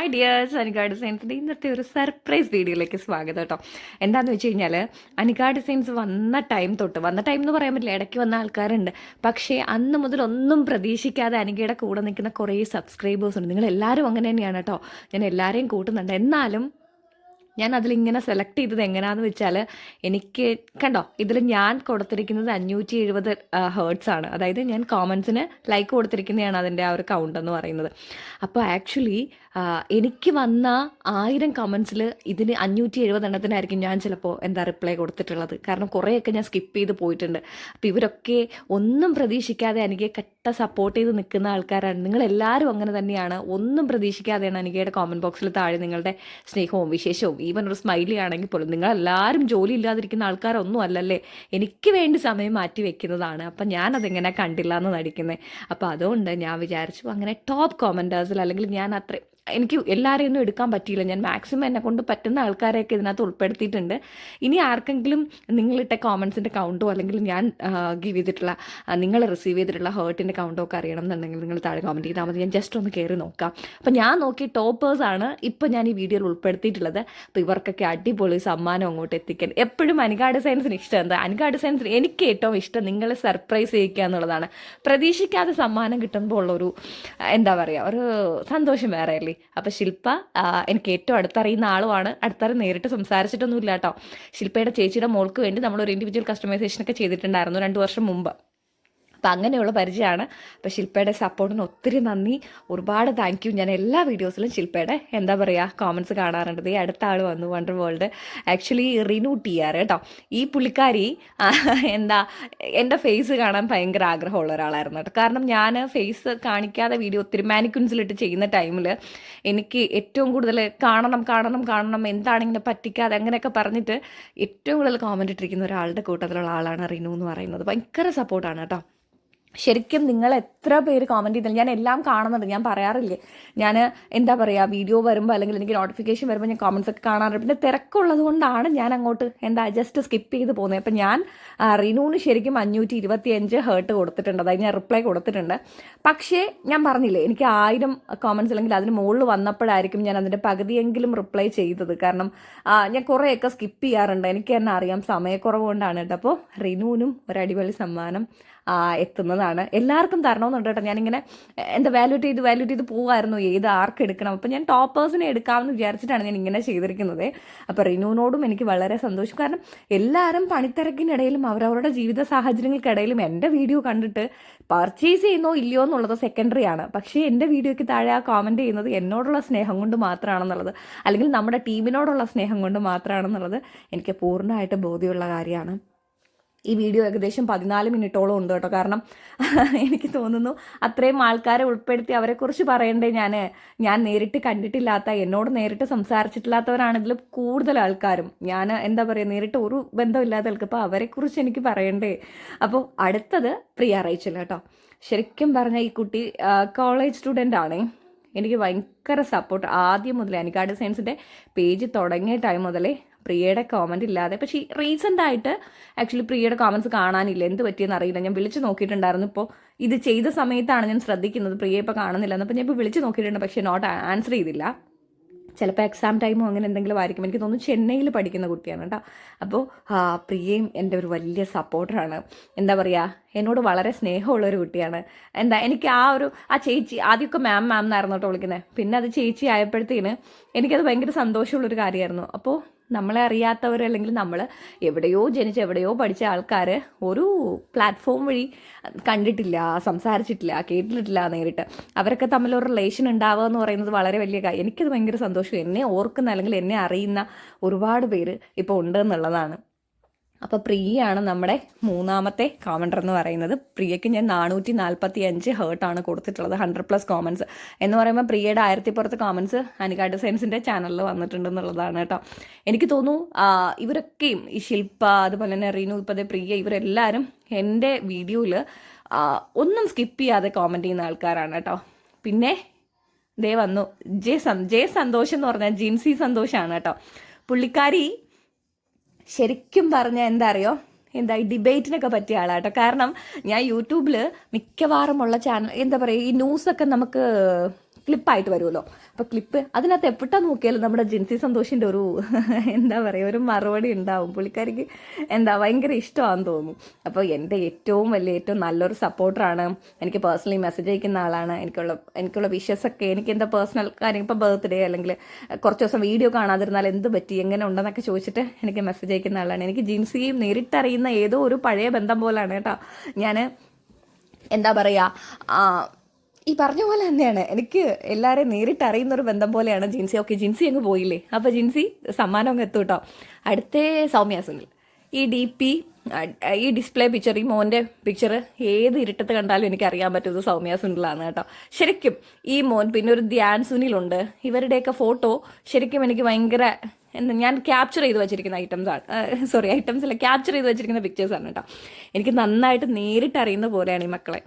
Hi dears Anika ഡിസൈൻസിന്റെ ഇന്നത്തെ ഒരു surprise വീഡിയോയിലേക്ക് സ്വാഗതം കേട്ടോ എന്താണെന്ന് വെച്ച് കഴിഞ്ഞാൽ അനികാ ഡിസൈൻസ് വന്ന ടൈം തൊട്ട് വന്ന ടൈം എന്ന് പറയാൻ പറ്റില്ല ഇടയ്ക്ക് വന്ന ആൾക്കാരുണ്ട്. പക്ഷേ അന്ന് മുതൽ ഒന്നും പ്രതീക്ഷിക്കാതെ അനികയുടെ കൂടെ നിൽക്കുന്ന കുറേ സബ്സ്ക്രൈബേഴ്സ് ഉണ്ട്. നിങ്ങൾ എല്ലാവരും അങ്ങനെ തന്നെയാണ് കേട്ടോ ഞാൻ എല്ലാവരെയും കൂട്ടുന്നുണ്ട്. എന്നാലും ഞാൻ അതിലിങ്ങനെ സെലക്ട് ചെയ്തത് എങ്ങനെയാണെന്ന് വെച്ചാൽ എനിക്ക് കണ്ടോ? ഇതിൽ ഞാൻ കൊടുത്തിരിക്കുന്നത് അഞ്ഞൂറ്റി എഴുപത് ഹേർട്സ് ആണ്. അതായത് ഞാൻ കോമൻസിന് ലൈക്ക് കൊടുത്തിരിക്കുന്നതാണ് അതിന്റെ ആ ഒരു കൗണ്ട് എന്ന് പറയുന്നത്. അപ്പോൾ ആക്ച്വലി എനിക്ക് വന്ന ആയിരം കമൻസിൽ ഇതിന് അഞ്ഞൂറ്റി എഴുപത് എണ്ണത്തിനായിരിക്കും ഞാൻ ചിലപ്പോൾ എന്താ റിപ്ലൈ കൊടുത്തിട്ടുള്ളത്. കാരണം കുറേയൊക്കെ ഞാൻ സ്കിപ്പ് ചെയ്ത് പോയിട്ടുണ്ട്. അപ്പോൾ ഇവരൊക്കെ ഒന്നും പ്രതീക്ഷിക്കാതെ എനിക്ക് കട്ട സപ്പോർട്ട് ചെയ്ത് നിൽക്കുന്ന ആൾക്കാരാണ്. നിങ്ങളെല്ലാവരും അങ്ങനെ തന്നെയാണ്. ഒന്നും പ്രതീക്ഷിക്കാതെയാണ് എനിക്ക് കോമന്റ് ബോക്സിൽ താഴെ നിങ്ങളുടെ സ്നേഹവും വിശേഷവും ഈവൻ ഒരു സ്മൈലി ആണെങ്കിൽ പോലും നിങ്ങളെല്ലാവരും ജോലി ഇല്ലാതിരിക്കുന്ന ആൾക്കാരൊന്നും അല്ലല്ലേ? എനിക്ക് വേണ്ടി സമയം മാറ്റി വെക്കുന്നതാണ്. അപ്പം ഞാനതെങ്ങനെ കണ്ടില്ല എന്ന് നടിക്കുന്നത് അപ്പോൾ അതുകൊണ്ട് ഞാൻ വിചാരിച്ചു അങ്ങനെ ടോപ്പ് കോമന്റേഴ്സിൽ അല്ലെങ്കിൽ ഞാൻ അത്ര എനിക്ക് എല്ലാവരെയും ഒന്നും എടുക്കാൻ പറ്റിയില്ല. ഞാൻ മാക്സിമം എന്നെ കൊണ്ട് പറ്റുന്ന ആൾക്കാരെയൊക്കെ ഇതിനകത്ത് ഉൾപ്പെടുത്തിയിട്ടുണ്ട്. ഇനി ആർക്കെങ്കിലും നിങ്ങളിട്ട കോമൻസിന്റെ കൗണ്ടോ അല്ലെങ്കിൽ ഞാൻ ഗീവ് ചെയ്തിട്ടുള്ള നിങ്ങൾ റിസീവ് ചെയ്തിട്ടുള്ള ഹേർട്ടിന്റെ കൗണ്ടോ ഒക്കെ അറിയണം എന്നുണ്ടെങ്കിൽ നിങ്ങൾ താഴെ കോമന്റ് ചെയ്താൽ മതി. ഞാൻ ജസ്റ്റ് ഒന്ന് കയറി നോക്കാം. അപ്പോൾ ഞാൻ നോക്കി ടോപ്പേഴ്സ് ആണ് ഇപ്പോൾ ഞാൻ ഈ വീഡിയോയിൽ ഉൾപ്പെടുത്തിയിട്ടുള്ളത്. അപ്പോൾ ഇവർക്കൊക്കെ അടിപൊളി സമ്മാനം അങ്ങോട്ട് എത്തിക്കാൻ. എപ്പോഴും അനികാ സയൻസിന് ഇഷ്ടം എന്താ? അനികാ ഡിസൈൻസിന് എനിക്ക് ഏറ്റവും ഇഷ്ടം നിങ്ങളെ സർപ്രൈസ് ചെയ്യിക്കുക എന്നുള്ളതാണ്. പ്രതീക്ഷിക്കാതെ സമ്മാനം കിട്ടുമ്പോൾ ഉള്ളൊരു എന്താ പറയുക ഒരു സന്തോഷം വേറെ അല്ലേ? അപ്പോൾ ശില്പ എനിക്ക് ഏറ്റവും അടുത്തറിയുന്ന ആളുമാണ്. അടുത്തറി നേരിട്ട് സംസാരിച്ചിട്ടൊന്നുമില്ല കേട്ടോ. ശില്പയുടെ ചേച്ചിയുടെ മോൾക്ക് വേണ്ടി നമ്മൾ ഒരു ഇൻഡിവിജ്വൽ കസ്റ്റമൈസേഷൻ ഒക്കെ ചെയ്തിട്ടുണ്ടായിരുന്നു രണ്ട് വർഷം മുമ്പ്. അപ്പം അങ്ങനെയുള്ള പരിചയമാണ് അപ്പോൾ ശില്പയുടെ സപ്പോർട്ടിന് ഒത്തിരി നന്ദി. ഒരുപാട് താങ്ക് യു ഞാൻ എല്ലാ വീഡിയോസിലും ശില്പയുടെ എന്താ പറയുക കോമൻസ് കാണാറുണ്ട്. ഈ അടുത്ത ആൾ വന്നു വണ്ടർ വേൾഡ് ആക്ച്വലി റിനു ചെയ്യാറ് കേട്ടോ. ഈ പുള്ളിക്കാരി എന്താ എന്റെ ഫേസ് കാണാൻ ഭയങ്കര ആഗ്രഹമുള്ള ഒരാളായിരുന്നു കേട്ടോ. കാരണം ഞാൻ ഫേസ് കാണിക്കാതെ വീഡിയോ ഒത്തിരി മാനിക്കുൻസിലിട്ട് ചെയ്യുന്ന ടൈമിൽ എനിക്ക് ഏറ്റവും കൂടുതൽ കാണണം കാണണം കാണണം എന്താണിങ്ങനെ പറ്റിക്കാതെ അങ്ങനെയൊക്കെ പറഞ്ഞിട്ട് ഏറ്റവും കൂടുതൽ കോമന്റ് ഇട്ടിരിക്കുന്ന ഒരാളുടെ കൂട്ടത്തിലുള്ള ആളാണ് റിനു എന്ന് പറയുന്നത്. ഭയങ്കര സപ്പോർട്ടാണ് കേട്ടോ. ശരിക്കും നിങ്ങൾ എത്ര പേര് കോമന്റ് ചെയ്തില്ല ഞാൻ എല്ലാം കാണുന്നുണ്ട്. ഞാൻ പറയാറില്ലേ? ഞാൻ എന്താ പറയുക വീഡിയോ വരുമ്പോൾ അല്ലെങ്കിൽ എനിക്ക് നോട്ടിഫിക്കേഷൻ വരുമ്പോൾ ഞാൻ കോമൻസ് ഒക്കെ കാണാറുണ്ട്. പിന്നെ തിരക്കുള്ളത് കൊണ്ടാണ് ഞാൻ അങ്ങോട്ട് എന്താ ജസ്റ്റ് സ്കിപ്പ് ചെയ്ത് പോകുന്നത്. അപ്പം ഞാൻ റിനൂന് ശരിക്കും അഞ്ഞൂറ്റി ഇരുപത്തി അഞ്ച് ഹേർട്ട് കൊടുത്തിട്ടുണ്ട്. അതായത് ഞാൻ റിപ്ലൈ കൊടുത്തിട്ടുണ്ട്. പക്ഷേ ഞാൻ പറഞ്ഞില്ലേ എനിക്ക് ആയിരം കോമൻസ് അല്ലെങ്കിൽ അതിന് മുകളിൽ വന്നപ്പോഴായിരിക്കും ഞാൻ അതിന്റെ പകുതിയെങ്കിലും റിപ്ലൈ ചെയ്തത്. കാരണം ഞാൻ കുറേയൊക്കെ സ്കിപ്പ് ചെയ്യാറുണ്ട്. എനിക്ക് തന്നെ അറിയാം സമയക്കുറവ് കൊണ്ടാണ് കേട്ടോ. അപ്പോൾ റിനൂനും ഒരു അടിപൊളി സമ്മാനം. എത്തുന്നതാണ്. എല്ലാവർക്കും തരണമെന്നുണ്ട് കേട്ടോ. ഞാനിങ്ങനെ എന്താ വാല്യൂറ്റ് ചെയ്ത് വാല്യൂ ചെയ്ത് പോവായിരുന്നു. ഏത് ആർക്ക് എടുക്കണം? അപ്പം ഞാൻ ടോപ്പേഴ്സിനെ എടുക്കാമെന്ന് വിചാരിച്ചിട്ടാണ് ഞാൻ ഇങ്ങനെ ചെയ്തിരിക്കുന്നത്. അപ്പോൾ റിനുവിനോടും എനിക്ക് വളരെ സന്തോഷം. കാരണം എല്ലാവരും പണിത്തിരക്കിനിടയിലും അവരവരുടെ ജീവിത സാഹചര്യങ്ങൾക്കിടയിലും എന്റെ വീഡിയോ കണ്ടിട്ട് പർച്ചേസ് ചെയ്യുന്നോ ഇല്ലയോ എന്നുള്ളത് സെക്കൻഡറി ആണ്. പക്ഷേ എന്റെ വീഡിയോയ്ക്ക് താഴെ ആ കോമന്റ് ചെയ്യുന്നത് എന്നോടുള്ള സ്നേഹം കൊണ്ട് മാത്രമാണെന്നുള്ളത്. അല്ലെങ്കിൽ നമ്മുടെ ടീമിനോടുള്ള സ്നേഹം കൊണ്ട് മാത്രമാണെന്നുള്ളത് എനിക്ക് പൂർണമായിട്ട് ബോധ്യമുള്ള കാര്യമാണ്. ഈ വീഡിയോ ഏകദേശം പതിനാല് മിനിറ്റോളം ഉണ്ട് കേട്ടോ. കാരണം എനിക്ക് തോന്നുന്നു അത്രയും ആൾക്കാരെ ഉൾപ്പെടുത്തി അവരെക്കുറിച്ച് പറയണ്ടേ ഞാൻ ഞാൻ നേരിട്ട് കണ്ടിട്ടില്ലാത്ത എന്നോട് നേരിട്ട് സംസാരിച്ചിട്ടില്ലാത്തവരാണ് കൂടുതൽ ആൾക്കാരും. ഞാൻ എന്താ പറയുക നേരിട്ട് ഒരു ബന്ധമില്ലാതെ ആൾക്ക് അപ്പോൾ അവരെക്കുറിച്ച് എനിക്ക് പറയണ്ടേ. അപ്പോൾ അടുത്തത് പ്രിയ റൈച്ചൽ കേട്ടോ. ശരിക്കും പറഞ്ഞാൽ ഈ കുട്ടി കോളേജ് സ്റ്റുഡന്റ് ആണേ. എനിക്ക് ഭയങ്കര സപ്പോർട്ട് ആദ്യം മുതലേ അനിക്കാ ഡിസൈൻസിന്റെ പേജ് തുടങ്ങിയ ടൈം മുതലേ പ്രിയയുടെ കോമന്റ് ഇല്ലാതെ. പക്ഷേ റീസെന്റ് ആയിട്ട് ആക്ച്വലി പ്രിയയുടെ കോമൻസ് കാണാനില്ല. എന്ത് പറ്റിയെന്ന് അറിയില്ല. ഞാൻ വിളിച്ച് നോക്കിയിട്ടുണ്ടായിരുന്നു. ഇപ്പോൾ ഇത് ചെയ്ത സമയത്താണ് ഞാൻ ശ്രദ്ധിക്കുന്നത്. പ്രിയ ഇപ്പോൾ കാണുന്നില്ല എന്നപ്പോൾ ഞാൻ ഇപ്പോൾ വിളിച്ച് നോക്കിയിട്ടുണ്ട്. പക്ഷേ നോട്ട് ആൻസർ ചെയ്തില്ല. ചിലപ്പോൾ എക്സാം ടൈമോ അങ്ങനെ എന്തെങ്കിലും ആയിരിക്കും. എനിക്ക് തോന്നുന്നു ചെന്നൈയിൽ പഠിക്കുന്ന കുട്ടിയാണ് കേട്ടോ. അപ്പോൾ പ്രിയയും എന്റെ ഒരു വലിയ സപ്പോർട്ടറാണ് എന്താ പറയുക എന്നോട് വളരെ സ്നേഹമുള്ളൊരു കുട്ടിയാണ്. എന്താ എനിക്ക് ആ ഒരു ആ ചേച്ചി ആദ്യമൊക്കെ മാം മാം എന്നായിരുന്നു കേട്ടോ വിളിക്കുന്നത് പിന്നെ അത് ചേച്ചി ആയപ്പോഴത്തേന് എനിക്കത് ഭയങ്കര സന്തോഷമുള്ളൊരു കാര്യമായിരുന്നു. അപ്പോൾ നമ്മളെ അറിയാത്തവർ അല്ലെങ്കിൽ നമ്മൾ എവിടെയോ ജനിച്ച് എവിടെയോ പഠിച്ച ആൾക്കാർ ഒരു പ്ലാറ്റ്ഫോം വഴി കണ്ടിട്ടില്ല സംസാരിച്ചിട്ടില്ല കേട്ടിട്ടില്ല നേരിട്ട്. അവരൊക്കെ തമ്മിൽ ഒരു റിലേഷൻ ഉണ്ടാവുക എന്ന് പറയുന്നത് വളരെ വലിയ കാര്യം എനിക്കത് ഭയങ്കര സന്തോഷം. എന്നെ ഓർക്കുന്ന അല്ലെങ്കിൽ എന്നെ അറിയുന്ന ഒരുപാട് പേര് ഇപ്പോൾ ഉണ്ട് എന്നുള്ളതാണ്. അപ്പോൾ പ്രിയയാണ് നമ്മുടെ മൂന്നാമത്തെ കോമന്റർ എന്ന് പറയുന്നത്. പ്രിയയ്ക്ക് ഞാൻ നാനൂറ്റി നാൽപ്പത്തി അഞ്ച് ഹേർട്ടാണ് കൊടുത്തിട്ടുള്ളത് ഹൺഡ്രഡ് പ്ലസ് കോമൻസ് എന്ന് പറയുമ്പോൾ പ്രിയയുടെ ആയിരത്തി പുറത്ത് കോമൻസ് അനിക സയൻസിന്റെ ചാനലിൽ വന്നിട്ടുണ്ടെന്നുള്ളതാണ് കേട്ടോ. എനിക്ക് തോന്നുന്നു ഇവരൊക്കെയും ഈ ശില്പ അതുപോലെ തന്നെ റീനു ഇപ്പതേ പ്രിയ ഇവരെല്ലാവരും എന്റെ വീഡിയോയിൽ ഒന്നും സ്കിപ്പ് ചെയ്യാതെ കോമന്റ് ചെയ്യുന്ന ആൾക്കാരാണ് കേട്ടോ. പിന്നെ ദേ വന്നു ജെ സന്തോഷം എന്ന് പറഞ്ഞാൽ ജിൻസി സന്തോഷാണ് കേട്ടോ. പുള്ളിക്കാരി ശരിക്കും പറഞ്ഞാൽ എന്താ അറിയോ എന്താ ഈ ഡിബേറ്റിനൊക്കെ പറ്റിയ ആളാട്ടോ. കാരണം ഞാൻ യൂട്യൂബിൽ മിക്കവാറുമുള്ള ചാനൽ എന്താ പറയുക ഈ ന്യൂസൊക്കെ നമുക്ക് ക്ലിപ്പായിട്ട് വരുമല്ലോ. അപ്പോൾ ക്ലിപ്പ് അതിനകത്ത് എപ്പോഴാ നോക്കിയാലും നമ്മുടെ ജിൻസി സന്തോഷിന്റെ ഒരു എന്താ പറയുക ഒരു മറുപടി ഉണ്ടാവും. പുള്ളിക്കാരിക്ക് എന്താ ഭയങ്കര ഇഷ്ടമാണെന്ന് തോന്നുന്നു അപ്പോൾ എന്റെ ഏറ്റവും വലിയ ഏറ്റവും നല്ലൊരു സപ്പോർട്ടറാണ് എനിക്ക് പേഴ്സണലി മെസ്സേജ് അയക്കുന്ന ആളാണ്. എനിക്കുള്ള എനിക്കുള്ള വിഷസ് ഒക്കെ എനിക്ക് എന്താ പേഴ്സണൽ കാര്യം ഇപ്പോൾ ബർത്ത്ഡേ അല്ലെങ്കിൽ കുറച്ച് ദിവസം വീഡിയോ കാണാതിരുന്നാൽ എന്ത് പറ്റി എങ്ങനെ ഉണ്ടെന്നൊക്കെ ചോദിച്ചിട്ട് എനിക്ക് മെസ്സേജ് അയക്കുന്ന ആളാണ്. എനിക്ക് ജിൻസിയും നേരിട്ടറിയുന്ന ഏതോ ഒരു പഴയ ബന്ധം പോലാണ് കേട്ടോ. ഞാൻ എന്താ പറയുക ഈ പറഞ്ഞ പോലെ തന്നെയാണ്. എനിക്ക് എല്ലാവരെയും നേരിട്ട് അറിയുന്ന ഒരു ബന്ധം പോലെയാണ് ജിൻസി. ഓക്കെ ജിൻസി അങ്ങ് പോയില്ലേ? അപ്പോൾ ജിൻസി സമ്മാനം അങ്ങ് എത്തും കേട്ടോ അടുത്തേ സൗമ്യ സുനിൽ ഈ ഡി പി ഈ ഡിസ്പ്ലേ പിക്ചർ ഈ മോന്റെ പിക്ചർ ഏത് ഇരുട്ടത്ത് കണ്ടാലും എനിക്ക് അറിയാൻ പറ്റുന്നത് സൗമ്യ സുനിലാണ് കേട്ടോ. ശരിക്കും ഈ മോൻ പിന്നെ ഒരു ധ്യാൻ സുനിലുണ്ട്. ഇവരുടെയൊക്കെ ഫോട്ടോ ശരിക്കും എനിക്ക് ഭയങ്കര എന്താ ഞാൻ ക്യാപ്ചർ ചെയ്ത് വെച്ചിരിക്കുന്ന ഐറ്റംസ് ആണ്. സോറി ഐറ്റംസ് അല്ല ക്യാപ്ചർ ചെയ്ത് വെച്ചിരിക്കുന്ന പിക്ചേഴ്സ് ആണ് കേട്ടോ. എനിക്ക് നന്നായിട്ട് നേരിട്ട് അറിയുന്ന പോലെയാണ് ഈ മക്കളെ.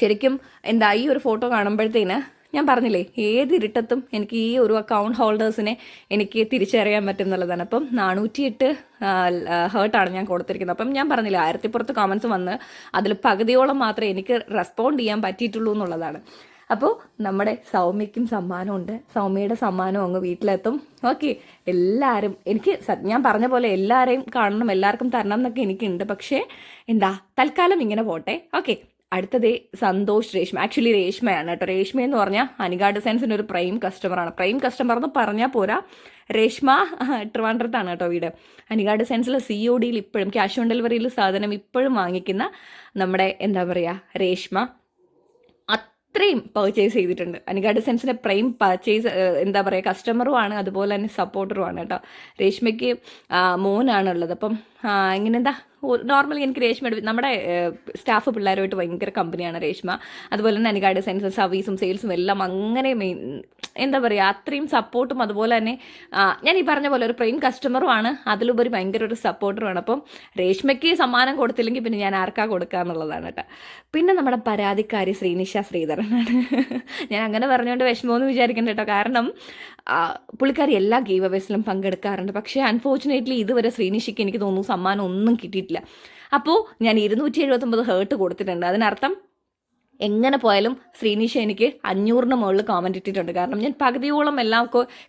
ശരിക്കും എന്താ ഈ ഒരു ഫോട്ടോ കാണുമ്പോഴത്തേന് ഞാൻ പറഞ്ഞില്ലേ ഏത് ഇരുട്ടത്തും എനിക്ക് ഈ ഒരു അക്കൗണ്ട് ഹോൾഡേഴ്സിനെ എനിക്ക് തിരിച്ചറിയാൻ പറ്റും എന്നുള്ളതാണ് അപ്പം നാനൂറ്റിയെട്ട് ഹേർട്ടാണ് ഞാൻ കൊടുത്തിരിക്കുന്നത്. അപ്പം ഞാൻ പറഞ്ഞില്ലേ ആയിരത്തി പുറത്ത് കോമൻസ് വന്ന് അതിൽ പകുതിയോളം മാത്രമേ എനിക്ക് റെസ്പോണ്ട് ചെയ്യാൻ പറ്റിയിട്ടുള്ളൂ എന്നുള്ളതാണ്. അപ്പോൾ നമ്മുടെ സൗമ്യയ്ക്കും സമ്മാനമുണ്ട്. സൗമ്യയുടെ സമ്മാനം അങ്ങ് വീട്ടിലെത്തും. ഓക്കെ എല്ലാവരും എനിക്ക് ഞാൻ പറഞ്ഞ പോലെ എല്ലാവരെയും കാണണം എല്ലാവർക്കും തരണം എന്നൊക്കെ എനിക്കുണ്ട്. പക്ഷേ എന്താ തൽക്കാലം ഇങ്ങനെ പോട്ടെ. ഓക്കെ. അടുത്തത് സന്തോഷ് രേഷ്മ. ആക്ച്വലി രേഷ്മയാണ് കേട്ടോ. രേഷ്മ എന്ന് പറഞ്ഞാൽ അനിക ഡിസൈൻസിന്റെ ഒരു പ്രൈം കസ്റ്റമറാണ് പ്രൈം കസ്റ്റമർ എന്ന് പറഞ്ഞാൽ പോരാ രേഷ്മ ട്രിവാൻഡ്രത്താണ് കേട്ടോ വീട്. അനിക ഡിസൈൻസിലെ സി ഒ ഡിയിൽ ഇപ്പോഴും ക്യാഷ് ഓൺ ഡെലിവറിയിൽ സാധനം ഇപ്പോഴും വാങ്ങിക്കുന്ന നമ്മുടെ എന്താ പറയുക രേഷ്മ. അത്രയും പർച്ചേസ് ചെയ്തിട്ടുണ്ട്. അനുഗാഡ് ഡിസൈൻസിന്റെ പ്രൈം പർച്ചേസ് എന്താ പറയുക കസ്റ്റമറുമാണ് അതുപോലെ തന്നെ സപ്പോർട്ടറുമാണ് കേട്ടോ. രേഷ്മയ്ക്ക് മോനാണ് ഉള്ളത് അപ്പം ഇങ്ങനെ എന്താ നോർമലി എനിക്ക് രേഷ്മ നമ്മുടെ സ്റ്റാഫ് പിള്ളേരുമായിട്ട് ഭയങ്കര കമ്പനിയാണ് രേഷ്മ. അതുപോലെ തന്നെ അനുഗാഡ് സെൻസും സർവീസും സെയിൽസും എല്ലാം അങ്ങനെ മെയിൻ എന്താ പറയുക അത്രയും സപ്പോർട്ടും അതുപോലെ തന്നെ ഞാൻ ഈ പറഞ്ഞ പോലെ ഒരു പ്രൈം കസ്റ്റമറുമാണ് അതിലുപരി ഭയങ്കര ഒരു സപ്പോർട്ടറുമാണ് അപ്പം രേഷ്മയ്ക്ക് സമ്മാനം കൊടുത്തില്ലെങ്കിൽ പിന്നെ ഞാൻ ആർക്കാ കൊടുക്കുക എന്നുള്ളതാണ് കേട്ടോ. പിന്നെ നമ്മുടെ പരാതിക്കാരി ശ്രീനിഷ ശ്രീധരനാണ്. ഞാൻ അങ്ങനെ പറഞ്ഞുകൊണ്ട് വിഷമമെന്ന് വിചാരിക്കണ്ട കേട്ടോ. കാരണം പുള്ളിക്കാരി എല്ലാ ഗീവ് അവേസിലും പങ്കെടുക്കാറുണ്ട്. പക്ഷേ അൺഫോർച്ചുനേറ്റ്ലി ഇതുവരെ ശ്രീനിഷയ്ക്ക് എനിക്ക് തോന്നുന്നു സമ്മാനം ഒന്നും കിട്ടിയിട്ടില്ല. അപ്പോൾ ഞാൻ ഇരുന്നൂറ്റി എഴുപത്തൊമ്പത് ഹേർട്ട് കൊടുത്തിട്ടുണ്ട്. അതിനർത്ഥം എങ്ങനെ പോയാലും ശ്രീനിഷ എനിക്ക് അഞ്ഞൂറിന് മുകളിൽ കോമന്റ് ഇട്ടിട്ടുണ്ട്. കാരണം ഞാൻ പകുതിയോളം എല്ലാം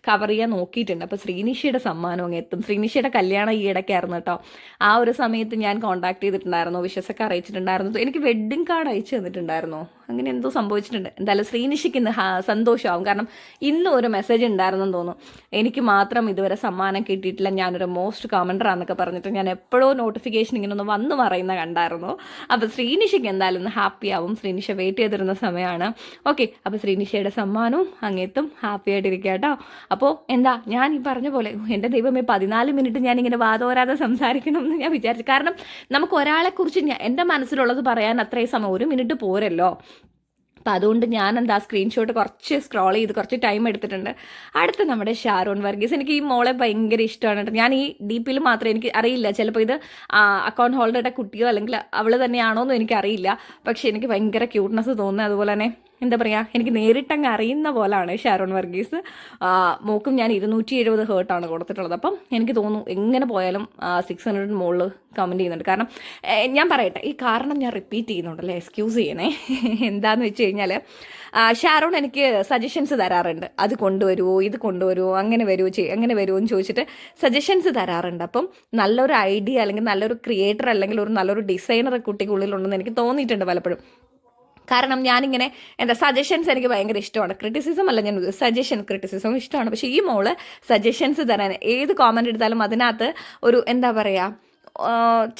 കവർ ചെയ്യാൻ നോക്കിയിട്ടുണ്ട്. അപ്പോൾ ശ്രീനിഷയുടെ സമ്മാനം അങ്ങ് എത്തും. ശ്രീനിഷയുടെ കല്യാണം ഈ ഇടയ്ക്കായിരുന്നു കേട്ടോ. ആ ഒരു സമയത്ത് ഞാൻ കോൺടാക്ട് ചെയ്തിട്ടുണ്ടായിരുന്നു. വിശ്വസൊക്കെ അറിയിച്ചിട്ടുണ്ടായിരുന്നു എനിക്ക് വെഡ്ഡിങ് കാർഡ് അയച്ചു തന്നിട്ടുണ്ടായിരുന്നോ. അങ്ങനെ എന്തോ സംഭവിച്ചിട്ടുണ്ട്. എന്തായാലും ശ്രീനിഷയ്ക്ക് ഇന്ന് സന്തോഷമാവും. കാരണം ഇന്നും ഒരു മെസ്സേജ് ഉണ്ടായിരുന്നെന്ന് തോന്നുന്നു. എനിക്ക് മാത്രം ഇതുവരെ സമ്മാനം കിട്ടിയിട്ടില്ല. ഞാനൊരു മോസ്റ്റ് കമൻഡറാന്നൊക്കെ പറഞ്ഞിട്ട് ഞാൻ എപ്പോഴോ നോട്ടിഫിക്കേഷൻ ഇങ്ങനെ ഒന്ന് വന്നു പറയുന്ന കണ്ടായിരുന്നു. അപ്പോൾ ശ്രീനിഷിക്ക് എന്തായാലും ഒന്ന് ഹാപ്പി ആവും. ശ്രീനിഷ വെയിറ്റ് ചെയ്തിരുന്ന സമയമാണ്. ഓക്കെ അപ്പോൾ ശ്രീനിഷയുടെ സമ്മാനവും അങ്ങേത്തും ഹാപ്പി ആയിട്ടിരിക്കുക കേട്ടോ. അപ്പോൾ എന്താ ഞാൻ ഈ പറഞ്ഞ പോലെ എന്റെ ദൈവമേ പതിനാല് മിനിറ്റ് ഞാനിങ്ങനെ വാദോരാതെ സംസാരിക്കണം എന്ന് ഞാൻ വിചാരിച്ചു. കാരണം നമുക്ക് ഒരാളെക്കുറിച്ച് എന്റെ മനസ്സിലുള്ളത് പറയാൻ അത്രയും സമയം ഒരു മിനിറ്റ് പോരല്ലോ. അപ്പം അതുകൊണ്ട് ഞാൻ എന്താ സ്ക്രീൻഷോട്ട് കുറച്ച് സ്ക്രോൾ ചെയ്ത് കുറച്ച് ടൈം എടുത്തിട്ടുണ്ട്. അടുത്ത നമ്മുടെ ഷാരോൺ വർഗീസ്. എനിക്ക് ഈ മോളെ ഭയങ്കര ഇഷ്ടമാണ് കേട്ടോ. ഞാൻ ഈ ഡി പിയിൽ മാത്രമേ എനിക്ക് അറിയില്ല. ചിലപ്പോൾ ഇത് അക്കൗണ്ട് ഹോൾഡറുടെ കുട്ടിയോ അല്ലെങ്കിൽ അവൾ തന്നെയാണോ എന്നും എനിക്കറിയില്ല. പക്ഷെ എനിക്ക് ഭയങ്കര ക്യൂട്ട്നെസ് തോന്നുന്നത് അതുപോലെ തന്നെ എന്താ പറയുക എനിക്ക് നേരിട്ടങ്ങ് അറിയുന്ന പോലാണ് ഷാരോൺ വർഗീസ്. മോക്കും ഞാൻ ഇരുന്നൂറ്റി എഴുപത് ഹേർട്ടാണ് കൊടുത്തിട്ടുള്ളത്. അപ്പം എനിക്ക് തോന്നുന്നു എങ്ങനെ പോയാലും സിക്സ് ഹൺഡ്രഡ് മുകളിൽ കമന്റ് ചെയ്യുന്നുണ്ട്. കാരണം ഞാൻ പറയട്ടെ ഈ കാരണം ഞാൻ റിപ്പീറ്റ് ചെയ്യുന്നുണ്ടല്ലേ എക്സ്ക്യൂസ് ചെയ്യണേ. എന്താന്ന് വെച്ച് കഴിഞ്ഞാൽ ഷാരോൺ എനിക്ക് സജഷൻസ് തരാറുണ്ട്. അത് കൊണ്ടുവരുമോ ഇത് കൊണ്ടുവരുമോ അങ്ങനെ വരുമോ ചെയ്യും അങ്ങനെ വരുമോ എന്ന് ചോദിച്ചിട്ട് സജഷൻസ് തരാറുണ്ട്. അപ്പം നല്ലൊരു ഐഡിയ അല്ലെങ്കിൽ നല്ലൊരു ക്രിയേറ്റർ അല്ലെങ്കിൽ ഒരു നല്ലൊരു ഡിസൈനർ കുട്ടിക്കുള്ളിലുണ്ടെന്ന് എനിക്ക് തോന്നിയിട്ടുണ്ട് പലപ്പോഴും. കാരണം ഞാനിങ്ങനെ എന്താ സജഷൻസ് എനിക്ക് ഭയങ്കര ഇഷ്ടമാണ്. ക്രിറ്റിസിസം അല്ല ഞാൻ സജഷൻ ക്രിറ്റിസിസം ഇഷ്ടമാണ്. പക്ഷേ ഈ മോൾ സജഷൻസ് തരാൻ ഏത് കോമന്റ് എടുത്താലും അതിനകത്ത് ഒരു എന്താ പറയുക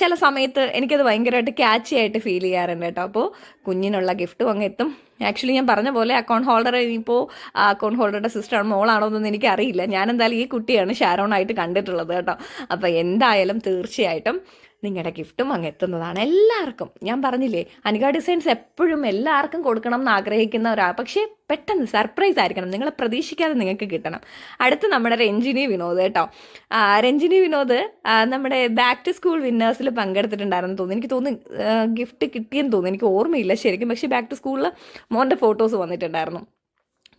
ചില സമയത്ത് എനിക്കത് ഭയങ്കരമായിട്ട് ക്യാച്ചി ആയിട്ട് ഫീൽ ചെയ്യാറുണ്ട് കേട്ടോ. അപ്പോൾ കുഞ്ഞിനുള്ള ഗിഫ്റ്റും അങ്ങ് എത്തും. ആക്ച്വലി ഞാൻ പറഞ്ഞ പോലെ അക്കൗണ്ട് ഹോൾഡർ ഇനിയിപ്പോൾ ആ അക്കൗണ്ട് ഹോൾഡറുടെ സിസ്റ്റർ മോളാണോ എന്നൊന്നും എനിക്കറിയില്ല. ഞാൻ എന്തായാലും ഈ കുട്ടിയാണ് ഷാരോൺ ആയിട്ട് കണ്ടിട്ടുള്ളത് കേട്ടോ. അപ്പോൾ എന്തായാലും തീർച്ചയായിട്ടും നിങ്ങളുടെ ഗിഫ്റ്റും അങ്ങ് എത്തുന്നതാണ് എല്ലാവർക്കും. ഞാൻ പറഞ്ഞില്ലേ അനിക ഡിസൈൻസ് എപ്പോഴും എല്ലാവർക്കും കൊടുക്കണം എന്ന് ആഗ്രഹിക്കുന്ന ഒരാൾ. പക്ഷേ പെട്ടെന്ന് സർപ്രൈസ് ആയിരിക്കണം. നിങ്ങളെ പ്രതീക്ഷിക്കാതെ നിങ്ങൾക്ക് കിട്ടണം. അടുത്ത് നമ്മുടെ രഞ്ജിനി വിനോദ് കേട്ടോ. രഞ്ജിനി വിനോദ് നമ്മുടെ ബാക്ക് ടു സ്കൂൾ വിന്നേഴ്സിൽ പങ്കെടുത്തിട്ടുണ്ടായിരുന്നു തോന്നുന്നു. എനിക്ക് തോന്നുന്നു ഗിഫ്റ്റ് കിട്ടിയെന്ന് തോന്നുന്നു. എനിക്ക് ഓർമ്മയില്ല ശരിക്കും. പക്ഷേ ബാക്ക് ടു സ്കൂളിൽ മോന്റെ ഫോട്ടോസ് വന്നിട്ടുണ്ടായിരുന്നു.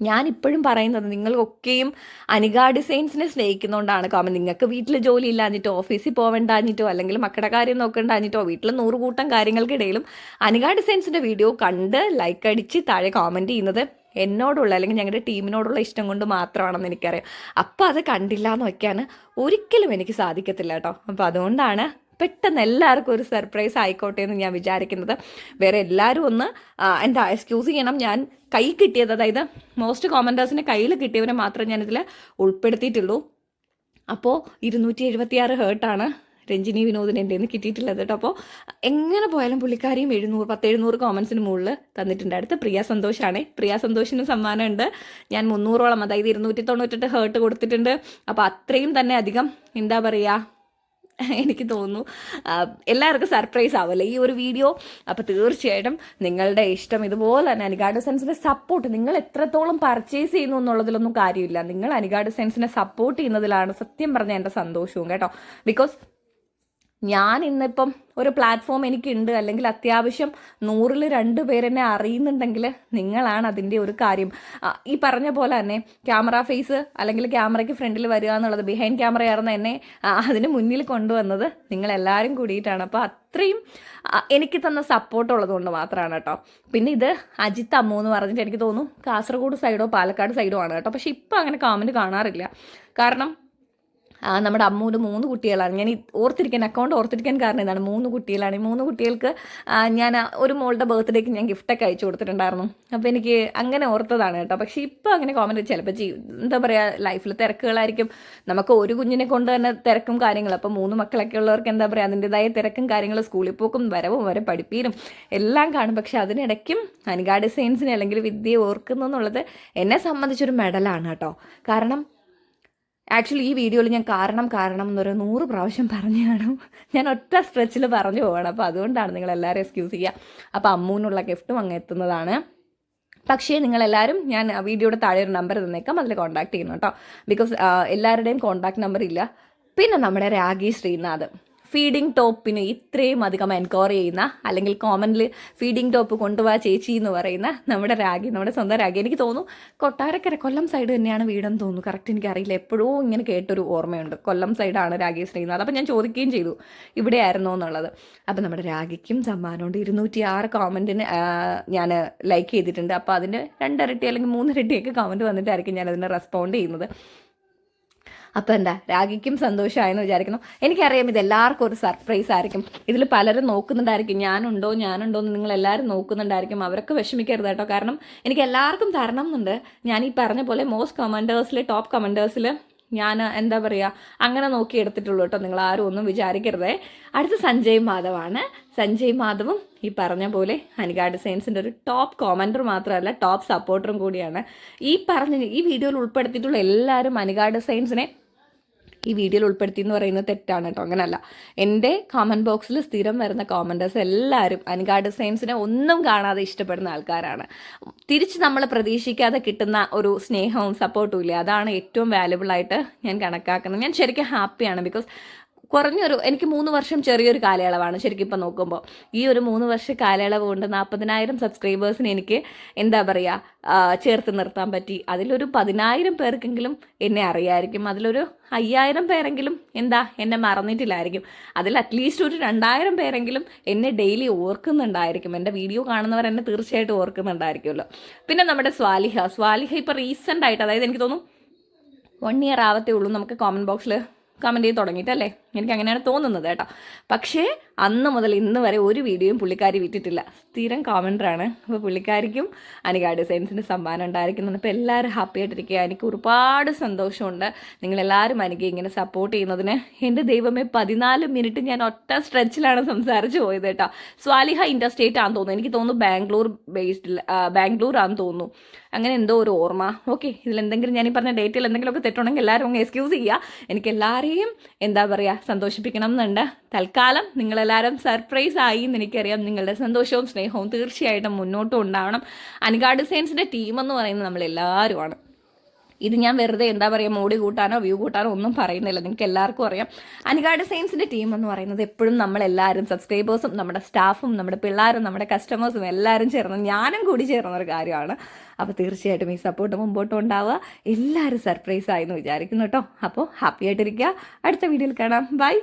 ഞാൻ ഇപ്പോഴും പറയുന്നത് നിങ്ങൾക്കൊക്കെയും അനിക ഡിസൈൻസിനെ സ്നേഹിക്കുന്നതുകൊണ്ടാണ് കാരണം നിങ്ങൾക്ക് വീട്ടിൽ ജോലി ഇല്ലാഞ്ഞിട്ടോ ഓഫീസിൽ പോവേണ്ടാഞ്ഞിട്ടോ അല്ലെങ്കിൽ മക്കളുടെ കാര്യം നോക്കണ്ടാഞ്ഞിട്ടോ വീട്ടിൽ നൂറുകൂട്ടം കാര്യങ്ങൾക്കിടയിലും അനിക ഡിസൈൻസിന്റെ വീഡിയോ കണ്ട് ലൈക്ക് അടിച്ച് താഴെ കോമന്റ് ചെയ്യുന്നത് എന്നോടുള്ള അല്ലെങ്കിൽ ഞങ്ങളുടെ ടീമിനോടുള്ള ഇഷ്ടം കൊണ്ട് മാത്രമാണെന്ന് എനിക്കറിയാം. അപ്പോൾ അത് കണ്ടില്ല എന്ന് വയ്ക്കാൻ ഒരിക്കലും എനിക്ക് സാധിക്കത്തില്ല കേട്ടോ. അപ്പോൾ അതുകൊണ്ടാണ് പെട്ടെന്ന് എല്ലാവർക്കും ഒരു സർപ്രൈസ് ആയിക്കോട്ടെ എന്ന് ഞാൻ വിചാരിക്കുന്നത്. വേറെ എല്ലാവരും ഒന്ന് എന്താ എക്സ്ക്യൂസ് ചെയ്യണം. ഞാൻ കൈ കിട്ടിയത് അതായത് മോസ്റ്റ് കോമന്റേഴ്സിന്റെ കയ്യിൽ കിട്ടിയവരെ മാത്രമേ ഞാനിതിൽ ഉൾപ്പെടുത്തിയിട്ടുള്ളൂ. അപ്പോൾ ഇരുന്നൂറ്റി എഴുപത്തിയാറ് ഹേർട്ടാണ് രഞ്ജിനി വിനോദിന് എന്റെ നിന്ന് കിട്ടിയിട്ടുള്ളത് കേട്ടോ അപ്പോൾ എങ്ങനെ പോയാലും പുള്ളിക്കാരിയും എഴുന്നൂറ് പത്ത് എഴുന്നൂറ് കോമൻസിന് മുകളിൽ തന്നിട്ടുണ്ട്. അടുത്ത പ്രിയ സന്തോഷാണ് പ്രിയ സന്തോഷിന് സമ്മാനമുണ്ട്. ഞാൻ മുന്നൂറോളം അതായത് ഇരുന്നൂറ്റി തൊണ്ണൂറ്റെട്ട് ഹേർട്ട് കൊടുത്തിട്ടുണ്ട്. അപ്പോൾ അത്രയും തന്നെ അധികം എന്താ പറയുക എനിക്ക് തോന്നുന്നു. എല്ലാവർക്കും സർപ്രൈസ് ആവുമല്ലോ ഈ ഒരു വീഡിയോ അപ്പോൾ തീർച്ചയായിട്ടും നിങ്ങളുടെ ഇഷ്ടം ഇതുപോലെ തന്നെ അനുഗാഡ് സെൻസിന്റെ സപ്പോർട്ട് നിങ്ങൾ എത്രത്തോളം പർച്ചേസ് ചെയ്യുന്നു എന്നുള്ളതിലൊന്നും കാര്യമില്ല. നിങ്ങൾ അനുഗാഡ് സെൻസിനെ സപ്പോർട്ട് ചെയ്യുന്നതിലാണ് സത്യം പറഞ്ഞ എന്റെ സന്തോഷവും കേട്ടോ. ബിക്കോസ് ഞാൻ ഇന്നിപ്പം ഒരു പ്ലാറ്റ്ഫോം എനിക്കുണ്ട്. അല്ലെങ്കിൽ അത്യാവശ്യം നൂറിൽ രണ്ട് പേരെന്നെ അറിയുന്നുണ്ടെങ്കിൽ നിങ്ങളാണ് അതിന്റെ ഒരു കാര്യം. ഈ പറഞ്ഞ പോലെ തന്നെ ക്യാമറ ഫേസ് അല്ലെങ്കിൽ ക്യാമറയ്ക്ക് ഫ്രണ്ടിൽ വരിക എന്നുള്ളത് ബിഹൈൻഡ് ക്യാമറ ആയിരുന്ന എന്നെ അതിന് മുന്നിൽ കൊണ്ടുവന്നത് നിങ്ങളെല്ലാവരും കൂടിയിട്ടാണ്. അപ്പോൾ അത്രയും എനിക്ക് തന്ന സപ്പോർട്ട് ഉള്ളതുകൊണ്ട് മാത്രമാണ് കേട്ടോ. പിന്നെ ഇത് അജിത്ത് അമ്മു എന്ന് പറഞ്ഞിട്ട് എനിക്ക് തോന്നുന്നു കാസർഗോഡ് സൈഡോ പാലക്കാട് സൈഡോ ആണ് കേട്ടോ. പക്ഷേ ഇപ്പം അങ്ങനെ കമന്റ് കാണാറില്ല. കാരണം നമ്മുടെ അമ്മൂന് മൂന്ന് കുട്ടികളാണ്. ഞാൻ ഓർത്തിരിക്കാൻ അക്കൗണ്ട് ഓർത്തിരിക്കാൻ കാരണം ഇതാണ്. മൂന്ന് കുട്ടികളാണ്. ഈ മൂന്ന് കുട്ടികൾക്ക് ഞാൻ ഒരു മോളുടെ ബർത്ത്ഡേക്ക് ഞാൻ ഗിഫ്റ്റൊക്കെ അയച്ചു കൊടുത്തിട്ടുണ്ടായിരുന്നു. അപ്പോൾ എനിക്ക് അങ്ങനെ ഓർത്തതാണ് കേട്ടോ. പക്ഷേ ഇപ്പോൾ അങ്ങനെ കോമന്റ് ചിലപ്പോൾ ചെയ്യും എന്താ പറയുക ലൈഫിൽ തിരക്കുകളായിരിക്കും. നമുക്ക് ഒരു കുഞ്ഞിനെ കൊണ്ട് തന്നെ തിരക്കും കാര്യങ്ങളും. അപ്പോൾ മൂന്ന് മക്കളൊക്കെ ഉള്ളവർക്ക് എന്താ പറയുക അതിന്റെതായ തിരക്കും കാര്യങ്ങളും സ്കൂളിൽ പോക്കും വരവും വരെ പഠിപ്പീരും എല്ലാം കാണും. പക്ഷേ അതിനിടയ്ക്കും അനുഗാഡ് ഡിസൈൻസിനെ അല്ലെങ്കിൽ വിദ്യയെ ഓർക്കുന്നു എന്നുള്ളത് എന്നെ സംബന്ധിച്ചൊരു മെഡലാണ് കേട്ടോ. കാരണം ആക്ച്വലി ഈ വീഡിയോയിൽ ഞാൻ കാരണം കാരണം എന്നൊരു നൂറ് പ്രാവശ്യം പറഞ്ഞു കാണും ഞാൻ ഒറ്റ സ്ട്രെച്ചിൽ പറഞ്ഞു പോകണം അപ്പോൾ അതുകൊണ്ടാണ് നിങ്ങൾ എല്ലാവരും എക്സ്ക്യൂസ് ചെയ്യുക അപ്പോൾ അമ്മൂനുള്ള ഗിഫ്റ്റും അങ്ങ് എത്തുന്നതാണ്. പക്ഷേ നിങ്ങളെല്ലാവരും ഞാൻ വീഡിയോയുടെ താഴെ ഒരു നമ്പർ തന്നേക്കാം. അതിൽ കോൺടാക്ട് ചെയ്യണം കേട്ടോ ബിക്കോസ് എല്ലാവരുടെയും കോൺടാക്ട് നമ്പർ ഇല്ല. പിന്നെ നമ്മുടെ രാഗി ശ്രീനാഥ്. ഫീഡിംഗ് ടോപ്പിന് ഇത്രയും അധികം എൻക്വയറി ചെയ്യുന്ന അല്ലെങ്കിൽ കോമൺലി ഫീഡിങ് ടോപ്പ് കൊണ്ടുപോവാ ചേച്ചി എന്ന് പറയുന്ന നമ്മുടെ രാഗി നമ്മുടെ സ്വന്തം രാഗി. എനിക്ക് തോന്നുന്നു കൊട്ടാരക്കര കൊല്ലം സൈഡ് തന്നെയാണ് വീടെന്ന് തോന്നുന്നു. കറക്റ്റ് എനിക്കറിയില്ല. എപ്പോഴും ഇങ്ങനെ കേട്ടൊരു ഓർമ്മയുണ്ട്. കൊല്ലം സൈഡാണ് രാഗി ശ്രീനാഥ്. അപ്പം ഞാൻ ചോദിക്കുകയും ചെയ്തു. ഇവിടെ ആയിരുന്നോ എന്നുള്ളത്. അപ്പം നമ്മുടെ രാഗിക്കും സമ്മാനമുണ്ട്. ഇരുന്നൂറ്റി ആറ് കോമന്റിന് ഞാൻ ലൈക്ക് ചെയ്തിട്ടുണ്ട്. അപ്പോൾ അതിന്റെ രണ്ടരട്ടി അല്ലെങ്കിൽ മൂന്നിരട്ടിയൊക്കെ കമന്റ് വന്നിട്ടായിരിക്കും ഞാൻ അതിനെ റെസ്പോണ്ട് ചെയ്യുന്നത്. അപ്പോൾ എന്താ രാഗിക്കും സന്തോഷമായെന്ന് വിചാരിക്കുന്നു. എനിക്കറിയാം ഇത് എല്ലാവർക്കും ഒരു സർപ്രൈസ് ആയിരിക്കും. ഇതിൽ പലരും നോക്കുന്നുണ്ടായിരിക്കും ഞാനുണ്ടോ ഞാനുണ്ടോ എന്ന് നിങ്ങൾ എല്ലാവരും നോക്കുന്നുണ്ടായിരിക്കും. അവരൊക്കെ വിഷമിക്കരുത് കേട്ടോ. കാരണം എനിക്ക് എല്ലാവർക്കും തരണം എന്നുണ്ട്. ഞാൻ ഈ പറഞ്ഞ പോലെ മോസ്റ്റ് കമന്റേഴ്സിൽ ടോപ്പ് കമന്റേഴ്സിൽ ഞാൻ എന്താ പറയുക അങ്ങനെ നോക്കി എടുത്തിട്ടുള്ളൂ കേട്ടോ. നിങ്ങൾ ആരും ഒന്നും വിചാരിക്കരുതേ. അടുത്ത സഞ്ജയ് മാധവാണ്. സഞ്ജയ് മാധവും ഈ പറഞ്ഞ പോലെ ഹനികാട് ഡിസൈൻസിന്റെ ഒരു ടോപ്പ് കോമന്റർ മാത്രമല്ല ടോപ്പ് സപ്പോർട്ടറും കൂടിയാണ്. ഈ പറഞ്ഞ ഈ വീഡിയോയിൽ ഉൾപ്പെടുത്തിയിട്ടുള്ള എല്ലാവരും ഹനികാട് ഡിസൈൻസിനെ ഈ വീഡിയോയിൽ ഉൾപ്പെടുത്തി എന്ന് പറയുന്നത് തെറ്റാണ് കേട്ടോ. അങ്ങനല്ല. എന്റെ കമന്റ് ബോക്സിൽ സ്ഥിരം വരുന്ന കോമന്റേഴ്സ് എല്ലാവരും അനുകാ ഡിസൈൻസിനെ ഒന്നും കാണാതെ ഇഷ്ടപ്പെടുന്ന ആൾക്കാരാണ്. തിരിച്ച് നമ്മൾ പ്രതീക്ഷിക്കാതെ കിട്ടുന്ന ഒരു സ്നേഹവും സപ്പോർട്ടും ഇല്ലേ? അതാണ് ഏറ്റവും വാല്യുബിളായിട്ട് ഞാൻ കണക്കാക്കുന്നത്. ഞാൻ ശരിക്കും ഹാപ്പിയാണ് ബിക്കോസ് കുറഞ്ഞൊരു എനിക്ക് മൂന്ന് വർഷം ചെറിയൊരു കാലയളവാണ് ശരിക്കും ഇപ്പം നോക്കുമ്പോൾ. ഈ ഒരു മൂന്ന് വർഷ കാലയളവ് കൊണ്ട് നാൽപ്പതിനായിരം സബ്സ്ക്രൈബേഴ്സിന് എനിക്ക് എന്താ പറയുക ചേർത്ത് നിർത്താൻ പറ്റി. അതിലൊരു പതിനായിരം പേർക്കെങ്കിലും എന്നെ അറിയായിരിക്കും. അതിലൊരു അയ്യായിരം പേരെങ്കിലും എന്താ എന്നെ മറന്നിട്ടില്ലായിരിക്കും. അതിൽ അറ്റ്ലീസ്റ്റ് ഒരു രണ്ടായിരം പേരെങ്കിലും എന്നെ ഡെയിലി ഓർക്കുന്നുണ്ടായിരിക്കും. എന്റെ വീഡിയോ കാണുന്നവർ എന്നെ തീർച്ചയായിട്ടും ഓർക്കുന്നുണ്ടായിരിക്കുമല്ലോ. പിന്നെ നമ്മുടെ സ്വാലിഹ. സ്വാലിഹ ഇപ്പോൾ റീസെന്റ് ആയിട്ട് അതായത് എനിക്ക് തോന്നുന്നു വൺ ഇയർ ആവത്തേ ഉള്ളൂ നമുക്ക് കോമന്റ് ബോക്സിൽ കമന്റ് ചെയ്ത് തുടങ്ങിയിട്ടല്ലേ എനിക്ക് അങ്ങനെയാണ് തോന്നുന്നത് കേട്ടോ. പക്ഷേ അന്ന് മുതൽ ഇന്ന് വരെ ഒരു വീഡിയോയും പുള്ളിക്കാരി വിറ്റിട്ടില്ല. സ്ഥിരം കോമന്ററാണ് അപ്പോൾ പുള്ളിക്കാരിക്കും അനിക ഡിസൈൻസിന് സമ്മാനം ഉണ്ടായിരിക്കുന്നുണ്ട്. അപ്പോൾ എല്ലാവരും ഹാപ്പി ആയിട്ടിരിക്കുക. എനിക്ക് ഒരുപാട് സന്തോഷമുണ്ട്. നിങ്ങളെല്ലാവരും എനിക്ക് ഇങ്ങനെ സപ്പോർട്ട് ചെയ്യുന്നതിന്. എന്റെ ദൈവമേ പതിനാല് മിനിറ്റ് ഞാൻ ഒറ്റ സ്ട്രെച്ചിലാണ് സംസാരിച്ച് പോയത് കേട്ടോ. സ്വാലിഹ ഇൻഡസ്ട്രേറ്റ് ആണെന്ന് തോന്നുന്നു. എനിക്ക് തോന്നുന്നു ബാംഗ്ലൂർ ബേസ്ഡ് ബാംഗ്ലൂർ ആണെന്ന് തോന്നുന്നു. അങ്ങനെ എന്തോ ഒരു ഓർമ്മ. ഓക്കെ ഇതിലെന്തെങ്കിലും ഞാൻ ഈ പറഞ്ഞ ഡേറ്റിൽ എന്തെങ്കിലുമൊക്കെ തെറ്റുണ്ടെങ്കിൽ എല്ലാവരും എക്സ്ക്യൂസ് ചെയ്യുക. എനിക്ക് എല്ലാവരെയും എന്താ പറയുക സന്തോഷിപ്പിക്കണം എന്നുണ്ട് തൽക്കാലം നിങ്ങളെല്ലാവരും സർപ്രൈസ് ആയി എന്ന് എനിക്കറിയാം. നിങ്ങളുടെ സന്തോഷവും സ്നേഹവും തീർച്ചയായിട്ടും മുന്നോട്ടും ഉണ്ടാവണം. അനികാ ഡിസൈൻസിന്റെ ടീം എന്ന് പറയുന്നത് നമ്മളെല്ലാവരുമാണ് ഇത് ഞാൻ വെറുതെ എന്താ പറയുക മോടി കൂട്ടാനോ വ്യൂ കൂട്ടാനോ ഒന്നും പറയുന്നില്ല. നിങ്ങൾക്ക് എല്ലാവർക്കും അറിയാം. അനുഗാഡ് ഡിസൈൻസിന്റെ ടീം എന്ന് പറയുന്നത് എപ്പോഴും നമ്മളെല്ലാവരും സബ്സ്ക്രൈബേഴ്സും നമ്മുടെ സ്റ്റാഫും നമ്മുടെ പിള്ളേരും നമ്മുടെ കസ്റ്റമേഴ്സും എല്ലാവരും ചേർന്ന് ഞാനും കൂടി ചേർന്ന ഒരു കാര്യമാണ്. അപ്പോൾ തീർച്ചയായിട്ടും ഈ സപ്പോർട്ട് മുമ്പോട്ടും ഉണ്ടാവുക. എല്ലാവരും സർപ്രൈസ് ആയെന്ന് വിചാരിക്കുന്നു കേട്ടോ. അപ്പോൾ ഹാപ്പി ആയിട്ടിരിക്കുക. അടുത്ത വീഡിയോയിൽ കാണാം. ബൈ